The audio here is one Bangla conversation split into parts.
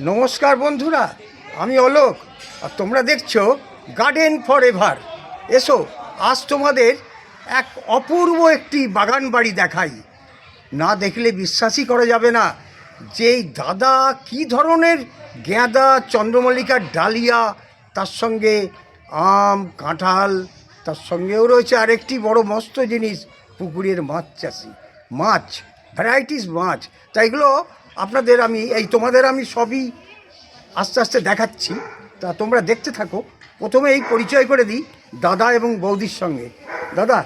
নমস্কার বন্ধুরা, আমি অলোক, আর তোমরা দেখছ গার্ডেন ফর এভার এসো, আজ তোমাদের এক অপূর্ব একটি বাগান বাড়ি দেখাই। না দেখলে বিশ্বাসই করা যাবে না যে দাদা কি ধরনের গেঁদা চন্দ্রমল্লিকার ডালিয়া, তার সঙ্গে আম, কাঁঠাল, তার সঙ্গেও রয়েছে আরেকটি বড় মস্ত জিনিস, পুকুরের মাছ চাষি। মাছ ভ্যারাইটিস মাছ। তা এগুলো আপনাদের আমি এই তোমাদের আমি সবই আস্তে আস্তে দেখাচ্ছি। তা তোমরা দেখতে থাকো। প্রথমে এই পরিচয় করে দিই দাদা এবং বৌদির সঙ্গে। দাদা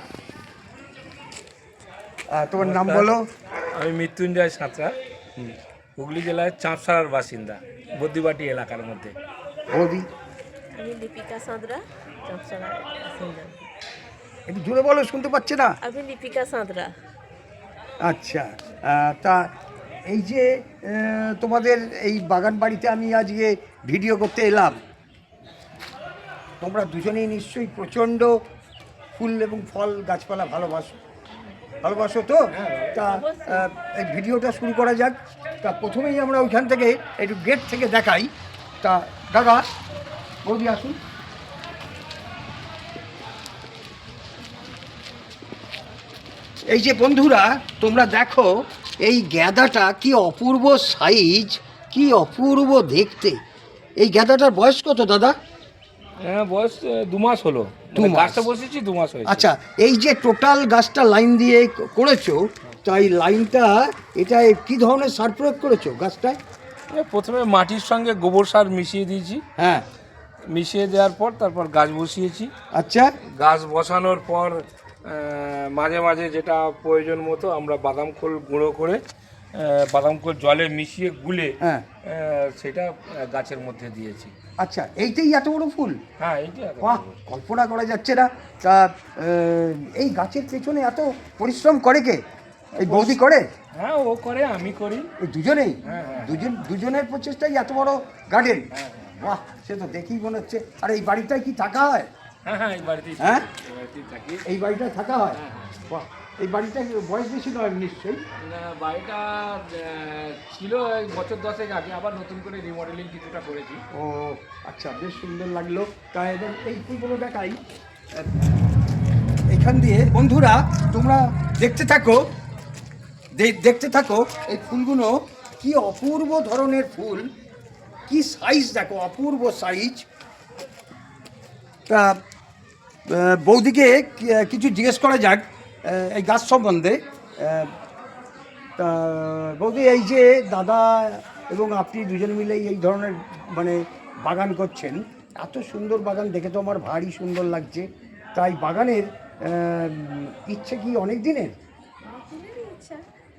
তোমার নাম বলো। আমি মৃত্যুঞ্জয় সাঁতরা হুগলি জেলার চাঁপসারার বাসিন্দা বদ্যিবাটি এলাকার মধ্যে। বৌদি? আমি দীপিকা সাঁতরা বাসিন্দা। একটু জোরে বলো শুনতে পাচ্ছে না। আমি দীপিকা সাঁতরা। আচ্ছা তা এই যে তোমাদের এই বাগান বাড়িতে আমি আজকে ভিডিও করতে এলাম। তোমরা দুজনেই নিশ্চয়ই প্রচণ্ড ফুল এবং ফল গাছপালা ভালোবাসো। ভালোবাসো তো? তা এই ভিডিওটা শুরু করা যাক। তা প্রথমেই আমরা ওইখান থেকে একটু গেট থেকে দেখাই। তা দাদা বৌদি আসুন। এই যে বন্ধুরা তোমরা দেখো এই গ্যাদাটা কি অপূর্ব সাইজ কি অপূর্ব দেখতে। এই গ্যাদাটার বয়স কত দাদা? হ্যাঁ বয়স দু মাস হলো। মানে গাছটা বসেছি দু মাস হয়েছে। আচ্ছা এই যে টোটাল গাছটা লাইন দিয়ে করেছ তাই লাইনটা এটা কি ধরনের সার প্রয়োগ করেছ গাছটায়? প্রথমে মাটির সঙ্গে গোবর সার মিশিয়ে দিয়েছি। হ্যাঁ। মিশিয়ে দেওয়ার পর তারপর গাছ বসিয়েছি। আচ্ছা। গাছ বসানোর পর মাঝে মাঝে যেটা প্রয়োজন মতো আমরা বাদাম খোল গুঁড়ো করে বাদাম খোল জলে মিশিয়ে গুলে হ্যাঁ। সেটা গাছের মধ্যে দিয়েছি। আচ্ছা এইটাই এত বড় ফুল? হ্যাঁ বাহ কল্পনা করা যাচ্ছে না। তা এই গাছের পেছনে এত পরিশ্রম করে কে? এই বৌদি করে? হ্যাঁ ও করে আমি করি। দুজনেই? হ্যাঁ, হ্যাঁ। দুজন দুজনের প্রচেষ্টাই এত বড় গার্ডেন? বাহ সে তো দেখেই মনে হচ্ছে। আর এই বাড়িটায় কি থাকা হয়? হ্যাঁ হ্যাঁ এই হ্যাঁ? এই বাড়িতেই থাকি। হয়? হ্যাঁ, এই বাড়িটা বয়স বেশি নয় নিশ্চয়ই? না, বাড়িটা ছিল বছর দশেক আগে আবার নতুন করে রিমডেলিং কিছুটা করেছি। ও আচ্ছা বেশ সুন্দর লাগল। তা এবার এই ফুলগুলো দেখাই। এখান দিয়ে বন্ধুরা তোমরা দেখতে থাকো। দেখতে থাকো এই ফুলগুলো কি অপূর্ব ধরনের ফুল। কি সাইজ দেখো অপূর্ব সাইজ তা বৌদিকে কিছু জিজ্ঞেস করা যাক এই গাছ সম্বন্ধে। তা বৌদি, এই যে দাদা এবং আপনি দুজন মিলে এই ধরনের মানে বাগান করছেন, এত সুন্দর বাগান দেখে তো আমার ভারী সুন্দর লাগছে। তাই বাগানের ইচ্ছে কি অনেক দিনের?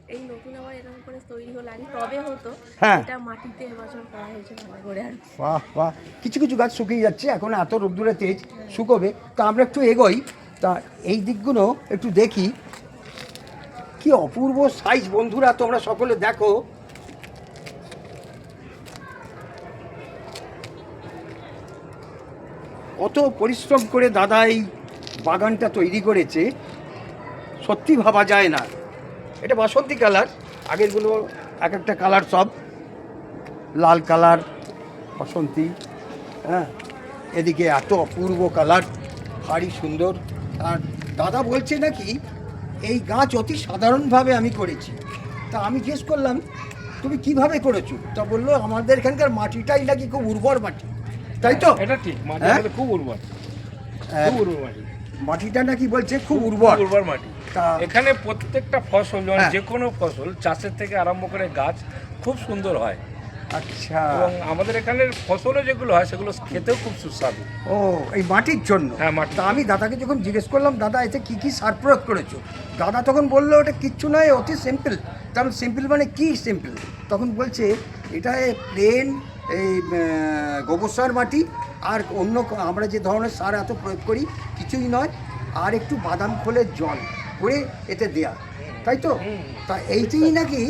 এই নতুন আবার এরকম করে তৈরি হলো আগে টবে হতো হ্যাঁ। এটা মাটিতে এবছর করা হয়েছে ভালো করে আর বাহ বাহ। কিছু কিছু গাছ শুকিয়ে যাচ্ছে এখন এত রোদ্দুরে তেজ শুকোবে তা আমরা একটু এগোই তা এই দিকগুলো একটু দেখি। কি অপূর্ব সাইজ বন্ধুরা তোমরা সকলে দেখো। কত পরিশ্রম করে দাদা এই বাগানটা তৈরি করেছে সত্যি ভাবা যায় না। এটা বাসন্তী কালার। আগেরগুলো এক একটা কালার সব। লাল কালার বসন্তী হ্যাঁ? এদিকে এত অপূর্ব কালার ভারী সুন্দর। আর দাদা বলছে নাকি এই গাছ অতি সাধারণভাবে আমি করেছি। তা আমি জিজ্ঞেস করলাম তুমি কীভাবে করেছ? তা বলল আমাদের এখানকার মাটিটাই নাকি খুব উর্বর মাটি। তাই তো? এটা ঠিক মাটি হ্যাঁ? খুব উর্বর হ্যাঁ, খুব উর্বর মাটি। মাটিটা নাকি বলছে খুব উর্বর। উর্বর মাটি। এখানে প্রত্যেকটা ফসল যেমন হ্যাঁ। যে কোনো ফসল চাষের থেকে আরম্ভ করে গাছ খুব সুন্দর হয়। আচ্ছা। এবং আমাদের এখানের ফসলও যেগুলো হয় সেগুলো খেতেও খুব সুস্বাদু। ও এই মাটির জন্য? হ্যাঁ, মাটি। তা আমি দাদাকে যখন জিজ্ঞেস করলাম দাদা এতে কি কি সার প্রয়োগ করেছ? দাদা তখন বলল ওটা কিচ্ছু নয় অতি সিম্পল কারণ সিম্পল মানে কি সিম্পল তখন বলছে এটা প্লেন এই গোবর সার মাটি আর অন্য আমরা যে ধরনের সার এত প্রয়োগ করি কিছুই নয় আর একটু বাদাম খোলের জল। করে এতে দেয়া। তাই তো? তা এইটাই নাকি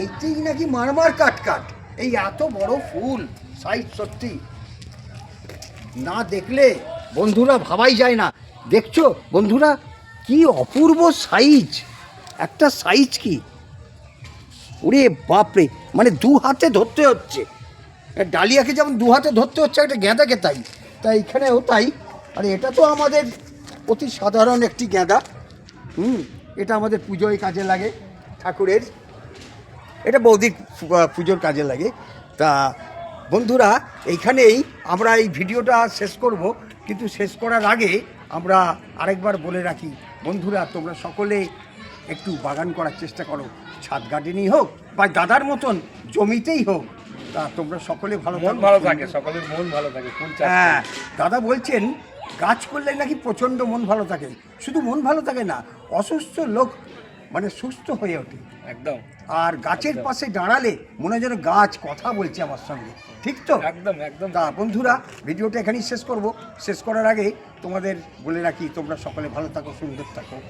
এইটাই নাকি মারমার কাট কাট এই এত বড় ফুল সাইজ সত্যি। না দেখলে বন্ধুরা ভাবাই যায় না। দেখছ বন্ধুরা, কি অপূর্ব সাইজ একটা সাইজ কি? ওরে বাপরে মানে দু হাতে ধরতে হচ্ছে। ডালিয়াকে যেমন দু হাতে ধরতে হচ্ছে, একটা গেঁদাকে তাই। তাই এখানেও তাই। আর এটা তো আমাদের অতি সাধারণ একটি গেঁদা হুম এটা আমাদের পুজোয় কাজে লাগে ঠাকুরের। এটা বৌদির পুজোর কাজে লাগে। তা বন্ধুরা এইখানেই আমরা এই ভিডিওটা শেষ করব কিন্তু শেষ করার আগে আমরা আরেকবার বলে রাখি বন্ধুরা তোমরা সকলে একটু বাগান করার চেষ্টা করো। ছাদ গার্ডেনই হোক বা দাদার মতন জমিতেই হোক তা তোমরা সকলে ভালো মন ভালো থাকে সকলের মন ভালো থাকে হ্যাঁ দাদা বলছেন গাছ করলে নাকি প্রচণ্ড মন ভালো থাকে। শুধু মন ভালো থাকে না অসুস্থ লোক মানে সুস্থ হয়ে ওঠে। একদম। আর গাছের পাশে দাঁড়ালে মনে হয় যেন গাছ কথা বলছে আমার সঙ্গে। ঠিক তো? একদম একদম। তা বন্ধুরা ভিডিওটা এখানেই শেষ করব। শেষ করার আগে তোমাদের বলে রাখি তোমরা সকলে ভালো থাকো সুন্দর থাকো।